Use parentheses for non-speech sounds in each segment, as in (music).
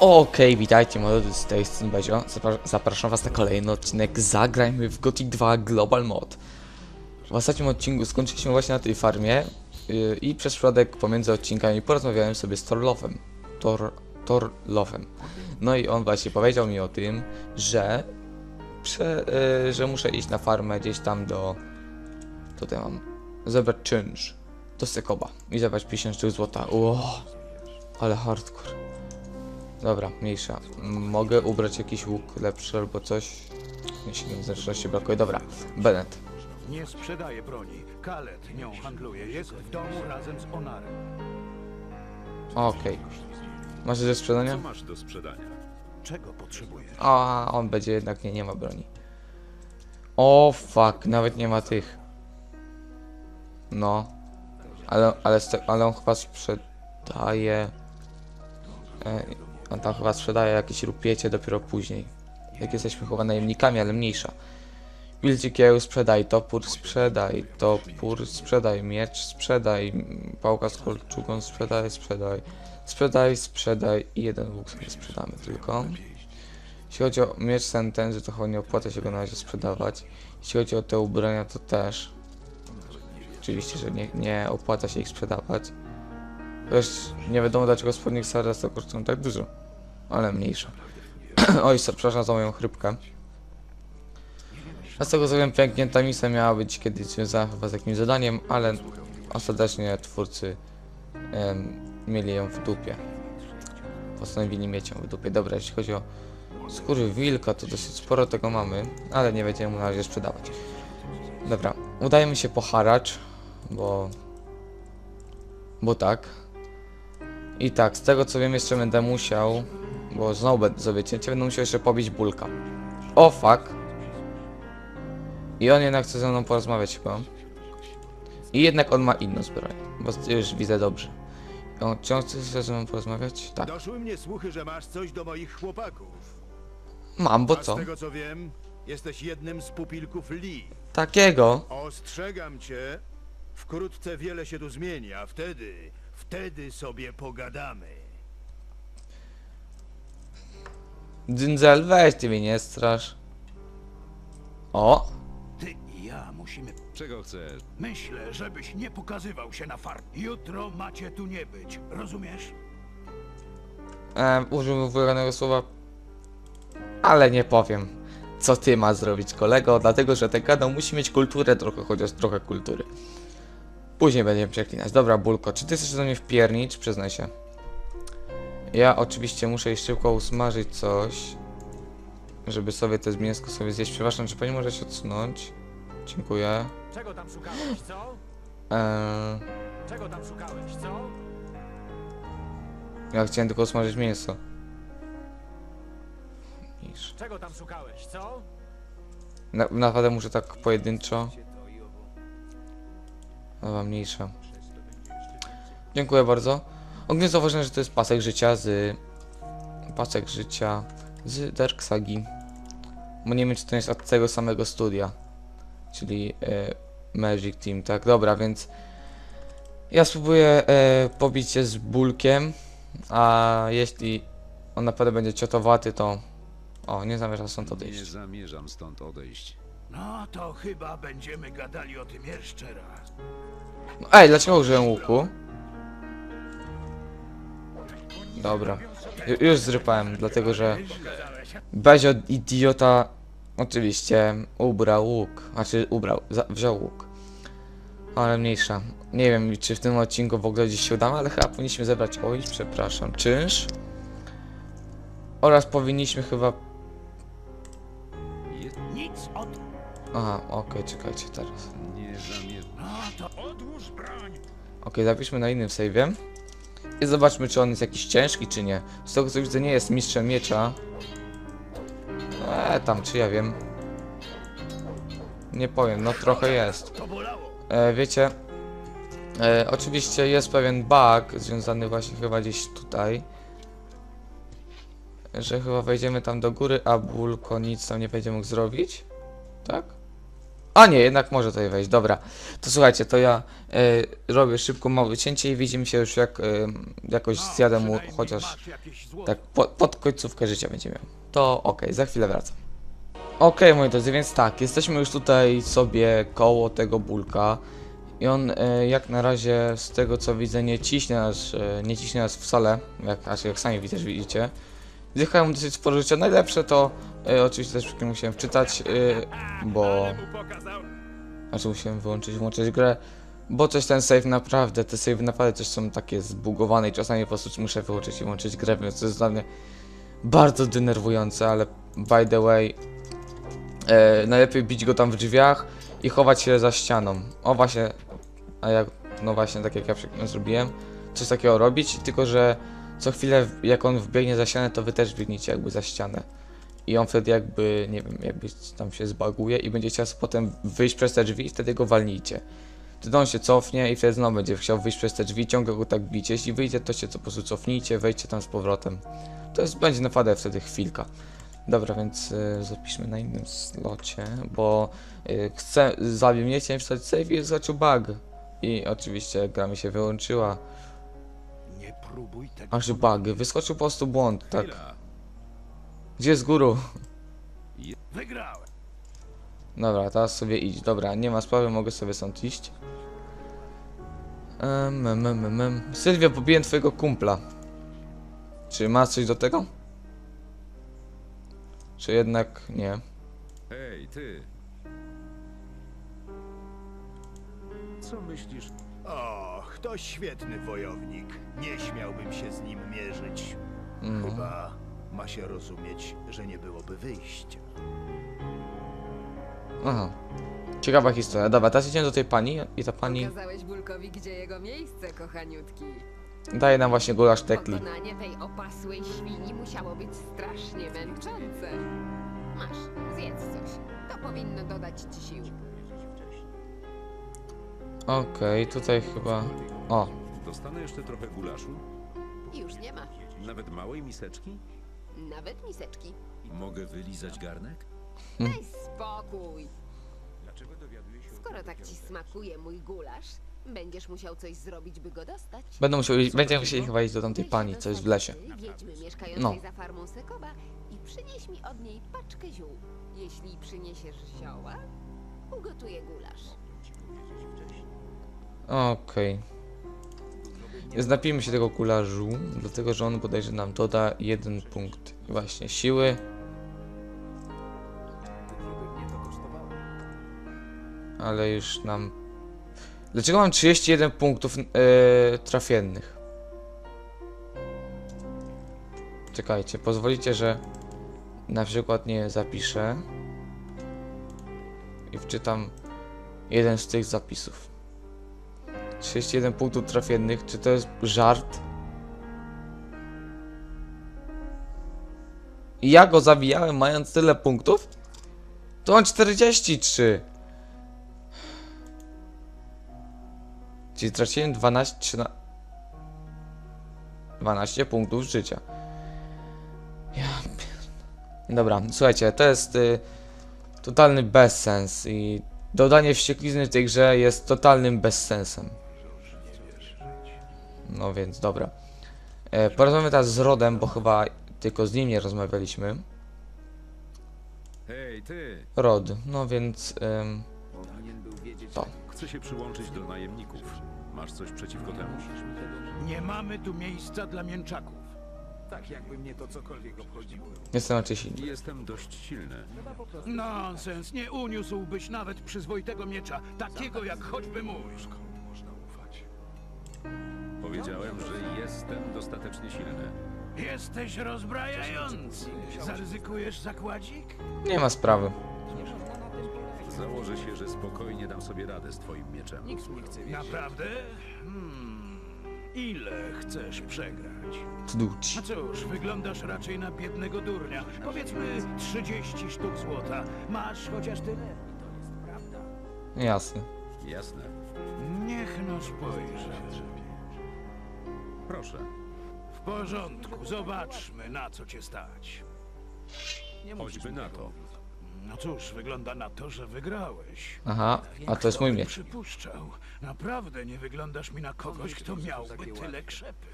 Okej, witajcie moi z tej strony Bezio. Zapra zapraszam was na kolejny odcinek Zagrajmy w Gothic 2 Global Mod. W ostatnim odcinku skończyliśmy właśnie na tej farmie yy, i przez przypadek pomiędzy odcinkami porozmawiałem sobie z Torlofem. Tor Torlofem. No i on właśnie powiedział mi o tym, że prze, yy, że muszę iść na farmę gdzieś tam do tutaj mam zebrać czynsz do Sekoba i zebrać 50 sztuk złota. Ło, ale hardcore. Dobra, mniejsza. Mogę ubrać jakiś łuk lepszy albo coś? Nie się zręczności brakuje. Dobra, Bennett. Nie sprzedaje broni. Kalet nią handluje. Jest w domu razem z Onarem. Okej. Masz do Co sprzedania? masz do sprzedania? Czego potrzebujesz? A, on będzie jednak nie, nie ma broni. O fuck, nawet nie ma tych. No. Ale, ale, te- ale on chyba sprzedaje... E, on tam chyba sprzedaje jakieś rupiecie dopiero później. Jak jesteśmy chyba najemnikami, ale mniejsza. Wilczy kieł, sprzedaj topór, sprzedaj topór, sprzedaj miecz, sprzedaj pałka z kolczugą, sprzedaj, sprzedaj, sprzedaj, sprzedaj i jeden łuk sobie sprzedamy tylko. Jeśli chodzi o miecz sentenzy, to chyba nie opłaca się go na razie sprzedawać. Jeśli chodzi o te ubrania, to też. Oczywiście, że nie, nie opłaca się ich sprzedawać. Chociaż nie wiadomo dlaczego spodnie Xardas to kosztują tak dużo. Ale mniejsza. (clears throat) Oj, so, przepraszam za moją chrypkę. A z tego wiem, pęknięta misja miała być kiedyś związana z jakimś zadaniem, ale ostatecznie twórcy em, mieli ją w dupie. Postanowili mieć ją w dupie. Dobra, jeśli chodzi o skóry wilka, to dosyć sporo tego mamy, ale nie będziemy na razie sprzedawać. Dobra, udajemy się po haracz, bo... Bo tak. I tak, z tego co wiem jeszcze będę musiał, bo znowu będę sobie cięcie, będę musiał jeszcze pobić bulka. O fuck. I on jednak chce ze mną porozmawiać chyba. I jednak on ma inną zbroję, bo już widzę dobrze. On, czy on chce ze mną porozmawiać? Tak. Doszły mnie słuchy, że masz coś do moich chłopaków. Mam, bo A co? z tego co wiem, jesteś jednym z pupilków Lee. Takiego. Ostrzegam cię, wkrótce wiele się tu zmieni, a wtedy, wtedy sobie pogadamy. Dzyndzel, weź ty mnie nie strasz. O! Ty i ja musimy... Czego chcesz? Myślę, żebyś nie pokazywał się na farm. Jutro macie tu nie być. Rozumiesz? E, użył wyranego słowa. Ale nie powiem, co ty ma zrobić, kolego, dlatego że ten kanał musi mieć kulturę trochę, chociaż trochę kultury. Później będziemy przeklinać. Dobra, Bulko, czy ty chcesz do mnie wpiernić? Przyznaj się. Ja oczywiście muszę szybko usmażyć coś, żeby sobie to mięsko sobie zjeść. Przepraszam, czy pani może się odsunąć? Dziękuję. Czego tam szukałeś, co? Eee, Czego tam szukałeś, co? ja chciałem tylko usmażyć mięso. Niż. Czego tam szukałeś, co? Na, naprawdę muszę tak pojedynczo. Dobra, mniejsza. Dziękuję bardzo. Ogólnie zauważyłem, że to jest pasek życia z... Pasek życia z Dark Sagi. Bo nie wiem, czy to jest od tego samego studia. Czyli e, Magic Team, tak? Dobra, więc... Ja spróbuję e, pobić się z Bulkiem, a jeśli on naprawdę będzie ciotowaty, to... O, nie zamierzam stąd Nie odejść. zamierzam stąd odejść. No to chyba będziemy gadali o tym jeszcze raz. No, ej, dlaczego użyłem łuku? Dobra. Ju- już zrypałem, dlatego że Bezio idiota oczywiście ubrał łuk. Znaczy ubrał, za, wziął łuk. Ale mniejsza. Nie wiem, czy w tym odcinku w ogóle gdzieś się udamy, ale chyba powinniśmy zebrać. Oj, przepraszam, czynsz. Oraz powinniśmy chyba. Nic od... Aha, okej, czekajcie teraz. Nie zamierzam. No to Ok, zapiszmy na innym save'ie. I zobaczmy, czy on jest jakiś ciężki, czy nie. Z tego co widzę, nie jest mistrzem miecza. Eee, tam, czy ja wiem. Nie powiem, no trochę jest. E, wiecie, e, oczywiście jest pewien bug związany właśnie chyba gdzieś tutaj. Że chyba wejdziemy tam do góry, a Bulko nic tam nie będzie mógł zrobić. Tak? A nie, jednak może tutaj wejść, dobra. To słuchajcie, to ja e, robię szybko małe cięcie i widzimy się już jak e, jakoś zjadę mu chociaż tak po, pod końcówkę życia będzie miał. To okej, za chwilę wracam. Okej, moi drodzy, więc tak, jesteśmy już tutaj sobie koło tego bulka i on e, jak na razie z tego co widzę nie ciśnie nas, e, nie ciśnie nas wcale, jak, jak sami też widzicie. Zjechałem dosyć sporo życia, najlepsze to e, oczywiście też wszystkim musiałem wczytać, e, bo... Znaczy musiałem wyłączyć, włączyć grę, bo coś ten save naprawdę, te save naprawdę też są takie zbugowane i czasami po prostu muszę wyłączyć i włączyć grę, więc to jest dla mnie bardzo denerwujące, ale by the way, e, najlepiej bić go tam w drzwiach i chować się za ścianą. O właśnie, a jak, no właśnie tak jak ja zrobiłem, coś takiego robić, tylko że co chwilę jak on wbiegnie za ścianę, to wy też biegniecie jakby za ścianę. I on wtedy jakby, nie wiem, jakby tam się zbaguje i będzie chciał potem wyjść przez te drzwi i wtedy go walnijcie. Wtedy on się cofnie i wtedy znowu będzie chciał wyjść przez te drzwi, ciągle go tak bicie. Jeśli wyjdzie, to się co po prostu cofnijcie, wejdźcie tam z powrotem. To jest, będzie naprawdę wtedy chwilka. Dobra, więc y, zapiszmy na innym slocie, bo y, chcę, zabił mnie, chciałem wstać save i zaczął bug. I oczywiście gra mi się wyłączyła. Aż bug, wyskoczył po prostu błąd, tak. Gdzie jest guru? Wygrałem. Dobra, teraz sobie idź. Dobra, nie ma sprawy, mogę sobie stąd iść. Em, em, em. Sylwia, pobiłem twojego kumpla. Czy masz coś do tego? Czy jednak nie? Hej, ty! Co myślisz? Och, to świetny wojownik. Nie śmiałbym się z nim mierzyć. No. Chyba ma się rozumieć, że nie byłoby wyjścia. Aha. Ciekawa historia. Dobra, teraz idziemy do tej pani i ta pani Pokazałeś Bulkowi, gdzie jego miejsce, kochaniutki. daje nam właśnie gulasz tekli. Pokonanie tej opasłej świni musiało być strasznie męczące. Masz, zjedz coś. To powinno dodać ci sił. Okej, tutaj chyba... O, Dostanę jeszcze trochę gulaszu? Już nie ma. Nawet małej miseczki? Nawet miseczki. Mogę wylizać garnek? Daj spokój. Skoro tak ci smakuje mój gulasz, będziesz musiał coś zrobić, by go dostać. będą musieli, będziemy musieli chyba iść do tamtej pani, co jest w lesie. Wiedźmy mieszkającej No. za farmą Sekoba i przynieś mi od niej paczkę ziół. Jeśli przyniesiesz zioła, ugotuję gulasz. Okej. Więc napijmy się tego kularzu, dlatego że on bodajże nam doda jeden punkt właśnie siły. Ale już nam... Dlaczego mam 31 punktów e, trafiennych? Czekajcie, pozwolicie, że na przykład nie zapiszę i wczytam jeden z tych zapisów. 31 punktów trafiennych, czy to jest żart? I ja go zabijałem mając tyle punktów? To on 43. Czyli straciłem 12, 13... 12 punktów życia. Ja Dobra, słuchajcie, to jest y, totalny bezsens i dodanie wścieklizny w tej grze jest totalnym bezsensem. No więc dobra. E, porozmawiamy teraz z Rodem, bo chyba tylko z nim nie rozmawialiśmy. Hej, ty! Rod, no więc... Ym, to. Chcę się przyłączyć do najemników. Masz coś przeciwko temu? Nie mamy tu miejsca dla mięczaków. Tak jakby mnie to cokolwiek obchodziło. Jestem raczej silny. Jestem dość silny. Nonsens, nie uniósłbyś nawet przyzwoitego miecza, takiego jak choćby mój. Powiedziałem, że jestem dostatecznie silny. Jesteś rozbrajający. Zaryzykujesz zakładzik? Nie ma sprawy. Założę się, że spokojnie dam sobie radę z twoim mieczem. Naprawdę? Hmm. Ile chcesz przegrać? Tduć. A cóż, wyglądasz raczej na biednego durnia. Powiedzmy 30 sztuk złota. Masz chociaż tyle? Jasne. Jasne. Niech no spojrzę. Proszę. W porządku, zobaczmy na co cię stać. Choćby na to. No cóż, wygląda na to, że wygrałeś. Aha, a to jest mój by miecz. przypuszczał. Naprawdę nie wyglądasz mi na kogoś, kto miałby tyle krzepy.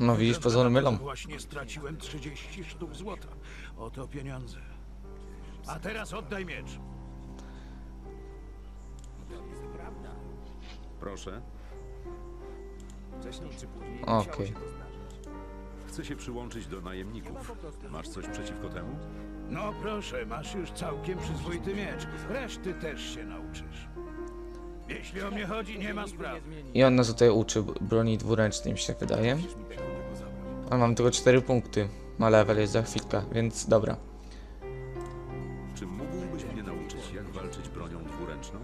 No widzisz, pozory mylą. Właśnie straciłem 30 sztuk złota. Oto pieniądze. A teraz oddaj miecz. Proszę, Okej. chcę się przyłączyć do najemników. Masz coś przeciwko temu? No proszę, masz już całkiem przyzwoity miecz. Reszty też się nauczysz. Jeśli o mnie chodzi, nie ma sprawy. I on nas tutaj uczy broni dwuręcznej, mi się tak wydaje. Ale mam tylko 4 punkty. Ma level jest za chwilkę, więc dobra. Czy mógłbyś mnie nauczyć, jak walczyć bronią dwuręczną?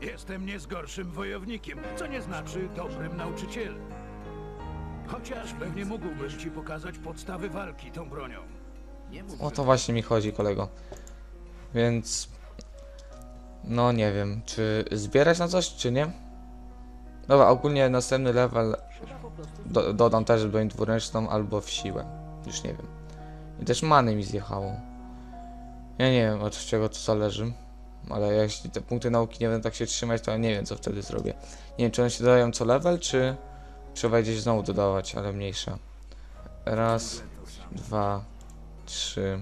Jestem nie z gorszym wojownikiem, co nie znaczy dobrym nauczycielem. Chociaż pewnie mógłbym ci pokazać podstawy walki tą bronią. O to właśnie mi chodzi, kolego. Więc. No nie wiem, czy zbierać na coś, czy nie? Dobra, ogólnie następny level do, dodam też broń dwuręczną albo w siłę. Już nie wiem. I też many mi zjechało. Ja nie wiem od czego to zależy. Ale jeśli te punkty nauki nie będą tak się trzymać, to ja nie wiem co wtedy zrobię. Nie wiem czy one się dodają co level, czy trzeba gdzieś znowu dodawać, ale mniejsza. Raz, dwa, trzy,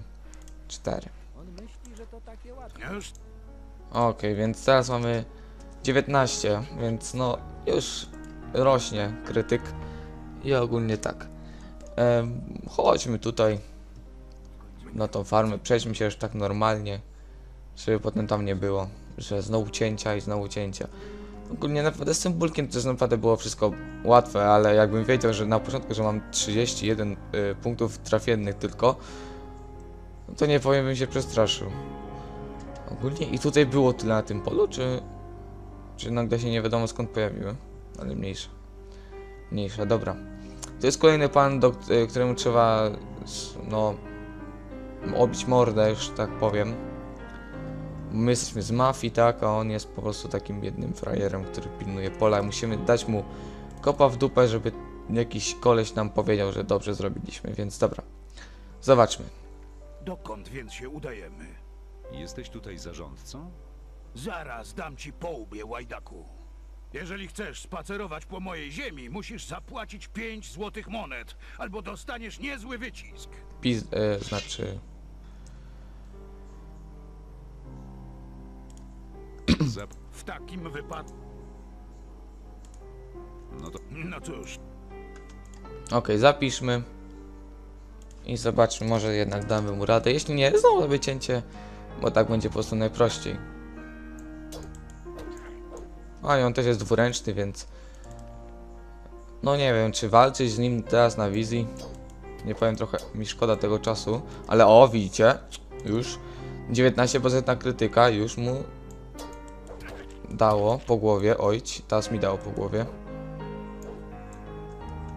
cztery. Okej, więc teraz mamy 19, więc no już rośnie krytyk i ogólnie tak. Chodźmy tutaj na tą farmę, przejdźmy się już tak normalnie, żeby potem tam nie było, że znowu cięcia i znowu cięcia. Ogólnie naprawdę z tym bulkiem jest naprawdę było wszystko łatwe, ale jakbym wiedział, że na początku, że mam 31 y, punktów trafiennych tylko, no to nie powiem, bym się przestraszył. Ogólnie i tutaj było tyle na tym polu, czy, czy nagle się nie wiadomo skąd pojawiły? Ale mniejsza. Mniejsza, dobra. To jest kolejny pan, do y, któremu trzeba, no, obić mordę, już tak powiem. My jesteśmy z mafii, tak, a on jest po prostu takim biednym frajerem, który pilnuje pola. Musimy dać mu kopa w dupę, żeby jakiś koleś nam powiedział, że dobrze zrobiliśmy, więc dobra. Zobaczmy. dokąd więc się udajemy? Jesteś tutaj zarządcą? Zaraz dam ci po łbie, łajdaku. Jeżeli chcesz spacerować po mojej ziemi, musisz zapłacić 5 złotych monet, albo dostaniesz niezły wycisk. Pis, y, znaczy... W takim wypadku... No to No cóż, Okej, zapiszmy. I zobaczmy, może jednak damy mu radę. Jeśli nie, znowu zrobię cięcie, bo tak będzie po prostu najprościej. A i on też jest dwuręczny, więc... No nie wiem, czy walczyć z nim teraz na wizji. Nie powiem, trochę mi szkoda tego czasu. Ale o, widzicie? Już 19% na krytyka, już mu dało po głowie. Ojć, teraz mi dało po głowie.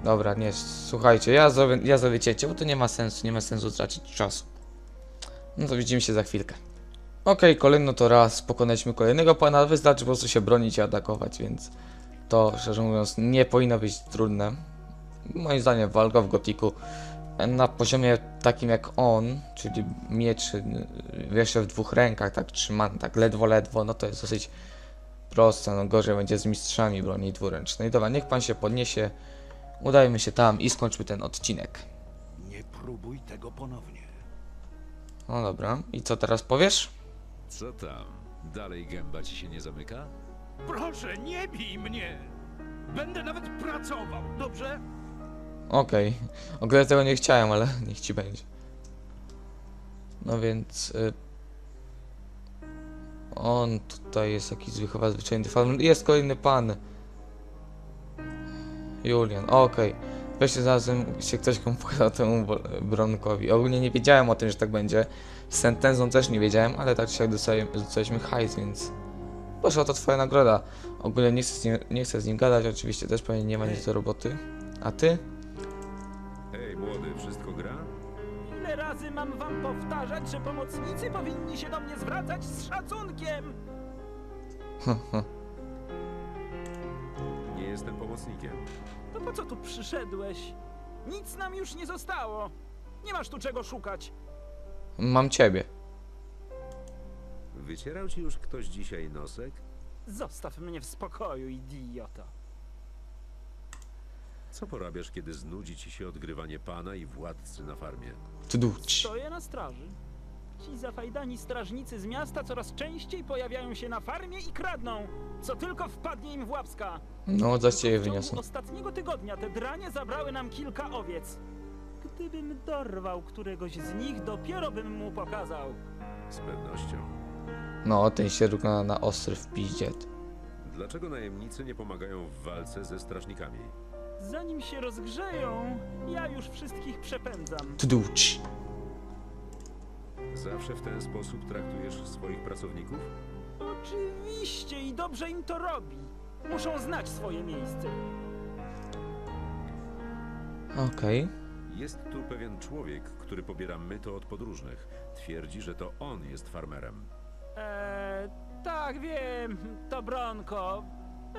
Dobra, nie, słuchajcie, ja zrobię, ja zrobię cięcie, bo to nie ma sensu, nie ma sensu tracić czasu. No to widzimy się za chwilkę. Okej, kolejno to raz pokonaliśmy kolejnego pana, wystarczy po prostu się bronić i atakować, więc to szczerze mówiąc nie powinno być trudne. Moim zdaniem walka w gotiku na poziomie takim jak on, czyli miecz jeszcze w dwóch rękach, tak trzymany, tak ledwo, ledwo, no to jest dosyć proste, no gorzej będzie z mistrzami broni dwuręcznej. Dobra, niech pan się podniesie. Udajmy się tam i skończmy ten odcinek. nie próbuj tego ponownie. No dobra, i co teraz powiesz? co tam? Dalej gęba ci się nie zamyka? Proszę, nie bij mnie! Będę nawet pracował, dobrze? Okej, ogólnie tego nie chciałem, ale (laughs) niech ci będzie. No więc... Y... On tutaj jest jakiś chyba zwyczajny farmer. Jest kolejny pan. Julian, okej. Weźcie znalazłem się ktoś, komu pokazał temu Bronkowi. Ogólnie nie wiedziałem o tym, że tak będzie. Z Sentenzą też nie wiedziałem, ale tak dostali- dostaliśmy hajs, więc... Proszę, to twoja nagroda. Ogólnie nie chcę, z nim, nie chcę z nim gadać, oczywiście też pewnie nie ma nic do roboty. A ty? Mam wam powtarzać, że pomocnicy powinni się do mnie zwracać z szacunkiem? Nie jestem pomocnikiem. To po co tu przyszedłeś? Nic nam już nie zostało. Nie masz tu czego szukać. Mam ciebie. Wycierał ci już ktoś dzisiaj nosek? Zostaw mnie w spokoju, idioto. Co porabiasz, kiedy znudzi ci się odgrywanie pana i władcy na farmie? Tuduć. Stoję na straży. Ci zafajdani strażnicy z miasta coraz częściej pojawiają się na farmie i kradną, co tylko wpadnie im w łapska. No, za ciebie W ciągu wyniosą. ostatniego tygodnia te dranie zabrały nam kilka owiec. Gdybym dorwał któregoś z nich, dopiero bym mu pokazał. Z pewnością. No, ten się równa na ostry w piździe. Dlaczego najemnicy nie pomagają w walce ze strażnikami? Zanim się rozgrzeją, ja już wszystkich przepędzam. Tuduć. Zawsze w ten sposób traktujesz swoich pracowników? Oczywiście i dobrze im to robi. Muszą znać swoje miejsce. Okej. Jest tu pewien człowiek, który pobiera myto od podróżnych. Twierdzi, że to on jest farmerem. Eee, tak wiem, to Bronko.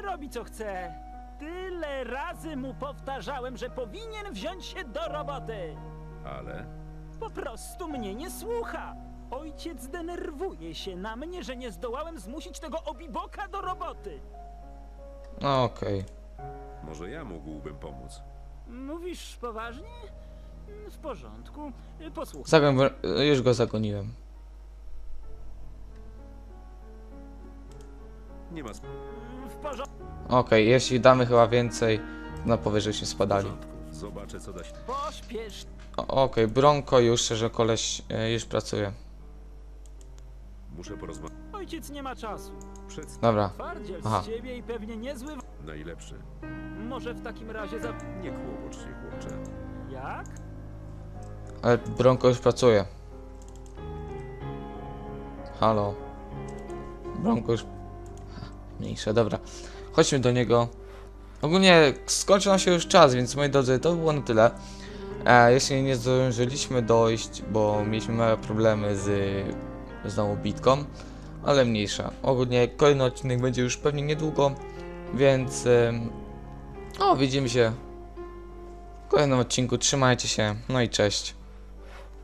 Robi co chce. Tyle razy mu powtarzałem, że powinien wziąć się do roboty. Ale Po prostu mnie nie słucha. Ojciec denerwuje się na mnie, że nie zdołałem zmusić tego obiboka do roboty. No, okej. może ja mógłbym pomóc. Mówisz poważnie? W porządku. Posłuchaj. Zagon... Już go zagoniłem. Nie ma sp- W porządku. Okej, jeśli damy chyba więcej, no powie, żeśmy spadali. porządku. Zobaczę, co da się. Pośpiesz. O- Okej, Bronko już, że koleś e, już pracuje. Muszę porozmawiać. Ojciec nie ma czasu. Przed Dobra. Twardziel Aha. z ciebie i pewnie niezły. w- najlepszy. Może w takim razie za. Nie kłopocz się, chłopcze. Jak? Ale Bronko już pracuje. Halo. Bronko już... Mniejsze, dobra. Chodźmy do niego. Ogólnie skończył nam się już czas, więc moi drodzy, to było na tyle. E, jeśli nie zdążyliśmy dojść, bo mieliśmy małe problemy z, z nową bitką, ale mniejsza. Ogólnie kolejny odcinek będzie już pewnie niedługo, więc... o, widzimy się w kolejnym odcinku. Trzymajcie się, no i cześć.